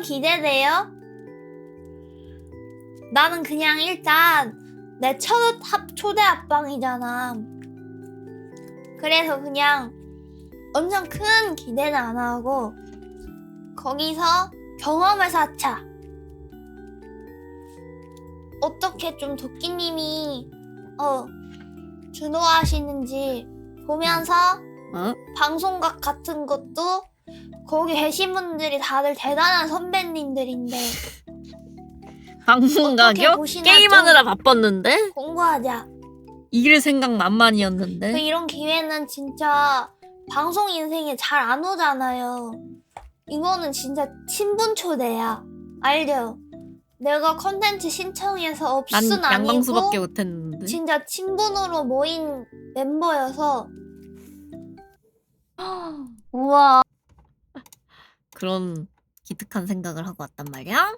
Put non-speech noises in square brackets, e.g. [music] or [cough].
엄청 기대돼요. 나는 그냥 일단 내첫 초대 합방이잖아. 그래서 그냥 엄청 큰 기대는 안 하고 거기서 경험을 쌓자. 어떻게 좀 도끼님이 어 주도하시는지 보면서 어? 방송각 같은 것도 거기 계신 분들이 다들 대단한 선배님들인데? [laughs] 어떻게 보시나 게임하느라 바빴는데 공부하자. 이길 생각 그 만만이었는데 이런 기회는 진짜 방송 인생에 잘 안 오잖아요. 이거는 진짜 친분 초대야. 알죠? 내가 컨텐츠 신청해서 난 아니고 양방수밖에 못했는데 진짜 친분으로 모인 멤버여서 [gasps] 우와 그런 기특한 생각을 하고 왔단 말이야?